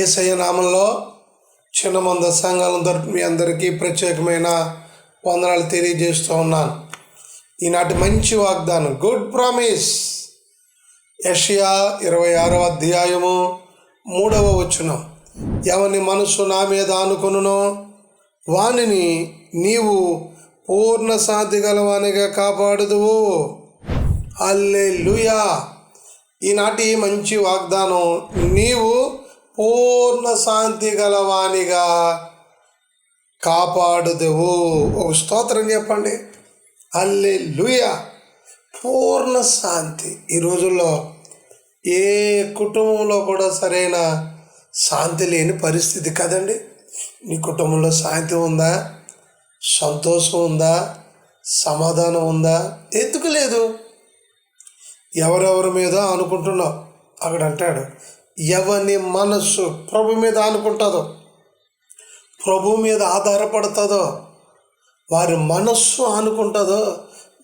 ఏసయ్య నామంలో చిన్న మంద సంఘాలను తరపు మీ అందరికీ ప్రత్యేకమైన వందనాలు తెలియజేస్తూ ఉన్నాను. ఈనాటి మంచి వాగ్దానం గుడ్ ప్రామిస్ యషియా ఇరవై ఆరవ అధ్యాయము మూడవ వచనం. ఎవని మనసు నా మీద ఆనుకొనునో వానిని నీవు పూర్ణ శాంతి గలవానిగా కాపాడుదువు. అల్లే ఈనాటి మంచి వాగ్దానం నీవు పూర్ణ శాంతి గలవానిగా కాపాడుదువు. ఒక స్తోత్రం చెప్పండి. అల్లే పూర్ణ శాంతి. ఈ రోజుల్లో ఏ కుటుంబంలో కూడా సరైన శాంతి లేని పరిస్థితి కదండి. నీ కుటుంబంలో శాంతి ఉందా? సంతోషం ఉందా? సమాధానం ఉందా? ఎందుకు లేదు? ఎవరెవరి మీద అనుకుంటున్నావు? అక్కడ అంటాడు ఎవని మనస్సు ప్రభు మీద అనుకుంటుందో ప్రభు మీద ఆధారపడుతుందో వారి మనస్సు అనుకుంటుందో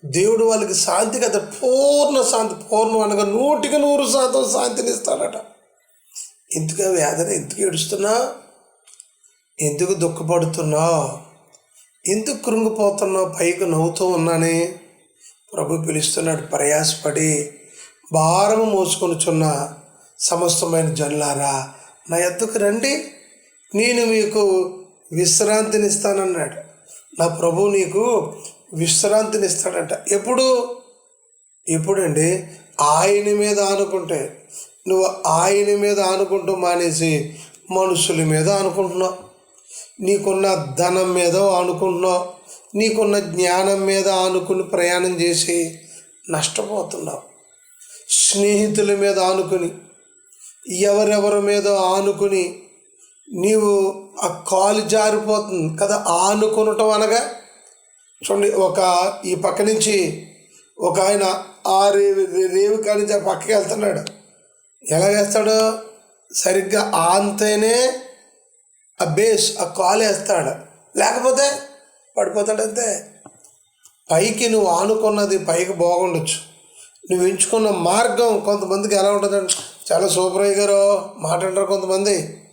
దేవుడు వాళ్ళకి శాంతి కదా పూర్ణ శాంతి పూర్ణం అనగా నూటికి నూరు శాతం శాంతిని ఇస్తాడట. ఎందుకు వేదన? ఎందుకు ఏడుస్తున్నా? ఎందుకు దుఃఖపడుతున్నావు ఎందుకు కృంగిపోతున్నావు పైకి నవ్వుతూ ఉన్నానే? ప్రభు పిలుస్తున్నాడు ప్రయాసపడి భారము మోసుకొనుచున్న. సమస్తమైన జనులారా నా ఎద్దుకు రండి. నేను మీకు విశ్రాంతినిస్తానన్నాడు. నా ప్రభు నీకు విశ్రాంతినిస్తాడంట. ఎప్పుడు? ఎప్పుడండి? ఆయన మీద ఆనుకుంటే. నువ్వు ఆయన మీద ఆనుకుంటూ మానేసి మనుషుల మీద అనుకుంటున్నావు నీకున్న ధనం మీద ఆనుకుంటున్నావు. నీకున్న జ్ఞానం మీద ఆనుకుని ప్రయాణం చేసి నష్టపోతున్నావు. స్నేహితుల మీద ఆనుకుని ఎవరెవరి మీద ఆనుకుని నీవు ఆ కాలు జారిపోతుంది కదా ఆనుకునటం అనగా? చూడండి ఒక ఈ పక్క నుంచి ఒక ఆయన ఆ రేవు రేవి కాడి నుంచి ఆ పక్కకి వెళ్తున్నాడు. ఎలా వేస్తాడు? సరిగ్గా ఆంతేనే ఆ బేస్ ఆ కాలు వేస్తాడు. లేకపోతే పడిపోతాడు అంతే. పైకి నువ్వు ఆనుకున్నది పైకి బాగుండొచ్చు నువ్వు ఎంచుకున్న మార్గం కొంతమందికి ఎలా ఉంటుందంటే చాలా సూపర్ అయ్యారో మాట్లాడరు కొంతమంది.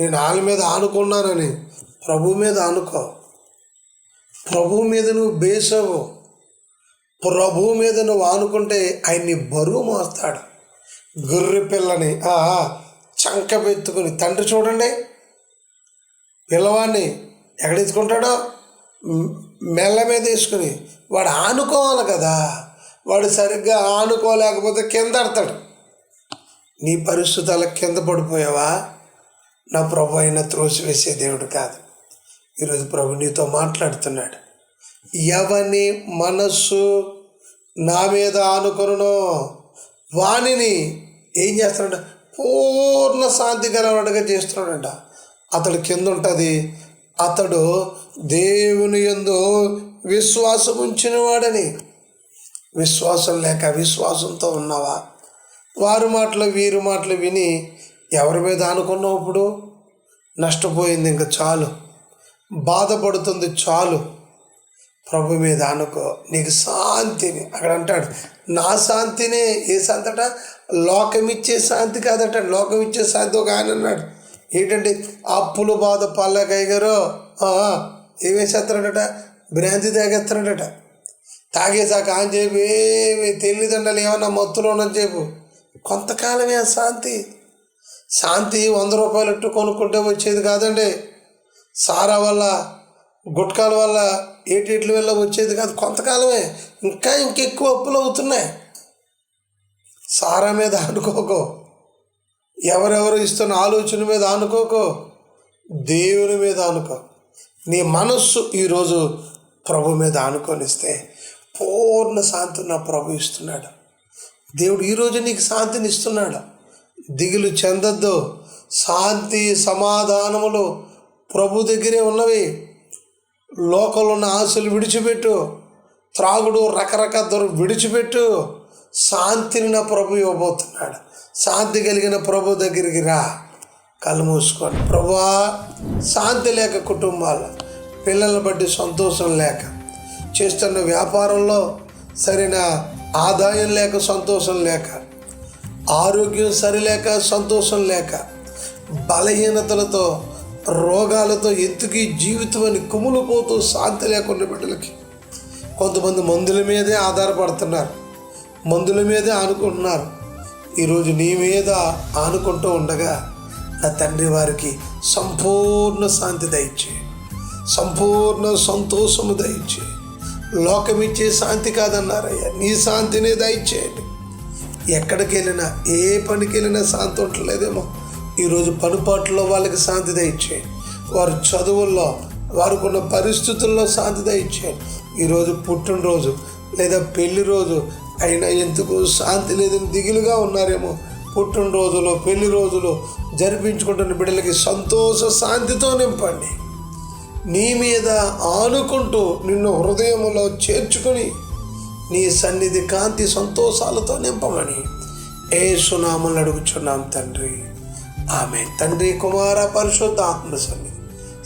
నేను వాళ్ళ మీద ఆనుకున్నానని. ప్రభు మీద ఆనుకో. ప్రభు మీద నువ్వు బేసవు ప్రభు మీద నువ్వు ఆనుకుంటే ఆయన్ని బరువు మోస్తాడు. గొర్రె పిల్లని చంక పెట్టుకుని తండ్రి చూడండి. పిల్లవాడిని ఎక్కడెత్తుకుంటాడో మెల్ల మీద వేసుకుని. వాడు ఆనుకోవాలి కదా. వాడు సరిగ్గా ఆనుకోలేకపోతే కింద అడతాడు నీ పరిస్థితుల కింద పడిపోయావా? నా ప్రభు అయిన త్రోసివేసే దేవుడు కాదు. ఈరోజు ప్రభు నీతో మాట్లాడుతున్నాడు. ఎవని మనస్సు నా మీద ఆనుకొనో వాణిని ఏం చేస్తున్నాడు పూర్ణ శాంతి గలవాడుగా చేస్తున్నాడంట. అతడు కింద ఉంటుంది. అతడు దేవుని ఎందు విశ్వాసం ఉంచిన వాడని విశ్వాసం లేక విశ్వాసంతో ఉన్నావా? వారి మాటలు వీరి మాటలు విని ఎవరి మీద అనుకున్నావు ఇప్పుడు? నష్టపోయింది ఇంకా చాలు. బాధపడుతుంది చాలు. ప్రభు మీద అనుకో నీకు శాంతిని అక్కడ అంటాడు. నా శాంతినే ఏ శాంతి అట? లోకమిచ్చే శాంతి కాదట. లోకమిచ్చే శాంతి ఒక ఆయన అన్నాడు. ఏంటంటే అప్పులు బాధ పల్లెకయ్యారో ఏమేసేస్తాడట భ్రాంతి తాగేస్తాడట తాగేసాక అని చెప్పి ఏమి తెలియదండలు ఏమన్నా మత్తులో ఉన్నని చెప్పు. కొంతకాలమే శాంతి. శాంతి వంద రూపాయలు ఇట్టు కొనుక్కుంటే వచ్చేది కాదండి. సారా వల్ల గుట్కాల వల్ల ఏటిట్ల వల్ల వచ్చేది కాదు. కొంతకాలమే. ఇంకా ఇంకెక్కువ అప్పులు అవుతున్నాయి. సారా మీద అనుకోకో ఎవరెవరు ఇస్తున్న ఆలోచన మీద అనుకోకో దేవుని మీద అనుకో నీ మనస్సు ఈరోజు ప్రభు మీద ఆనుకొనిస్తే పూర్ణ శాంతిని నా ప్రభు ఇస్తున్నాడు. దేవుడు ఈరోజు నీకు శాంతిని ఇస్తున్నాడు. దిగులు చెందద్దు. శాంతి సమాధానములు ప్రభు దగ్గరే ఉన్నవి. లోకంలో ఉన్న ఆశలు విడిచిపెట్టు. త్రాగుడు రకరకాల విడిచిపెట్టు. శాంతిని నా ప్రభు ఇవ్వబోతున్నాడు. శాంతి కలిగిన ప్రభు దగ్గరికి రా. కళ్ళు మూసుకోండి. ప్రభా శాంతి లేక కుటుంబాలు పిల్లల్ని బట్టి సంతోషం లేక. చేస్తున్న వ్యాపారంలో సరైన ఆదాయం లేక సంతోషం లేక ఆరోగ్యం సరిలేక సంతోషం లేక బలహీనతలతో రోగాలతో ఎత్తుకి జీవితం అని కుములిపోతూ శాంతి లేకుండా బిడ్డలకి కొంతమంది మందుల మీదే ఆధారపడుతున్నారు మందుల మీదే ఆనుకుంటున్నారు ఈరోజు నీ మీద ఆనుకుంటూ ఉండగా నా తండ్రి వారికి సంపూర్ణ శాంతి దయచే సంపూర్ణ సంతోషము దయచే లోకమిచ్చే శాంతి కాదన్నారయ్యా. నీ శాంతినే దయచేయండి. ఎక్కడికి వెళ్ళినా ఏ పనికి వెళ్ళినా శాంతి ఉండలేదేమో. ఈరోజు పనుపాట్లో వాళ్ళకి శాంతి దయచేయండి. వారి చదువుల్లో వారికి ఉన్న పరిస్థితుల్లో శాంతి దయచేయండి. ఈరోజు పుట్టినరోజు లేదా పెళ్ళి రోజు అయినా ఎందుకు శాంతి లేదని దిగులుగా ఉన్నారేమో. పుట్టినరోజులో పెళ్ళి రోజులు జరిపించుకుంటున్న బిడ్డలకి సంతోష శాంతితో నింపండి. నీ మీద ఆనుకుంటూ నిన్ను హృదయంలో చేర్చుకొని నీ సన్నిధి కాంతి సంతోషాలతో నింపమని ఏ సునామలు అడుగుచున్నాం తండ్రి. ఆమె తండ్రి కుమార పరిశుద్ధ ఆత్మ సన్నిధి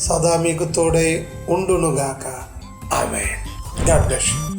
సదా మీకు తోడై ఉండునుగాక. ఆమె గాడ్ బ్లెస్ యూ.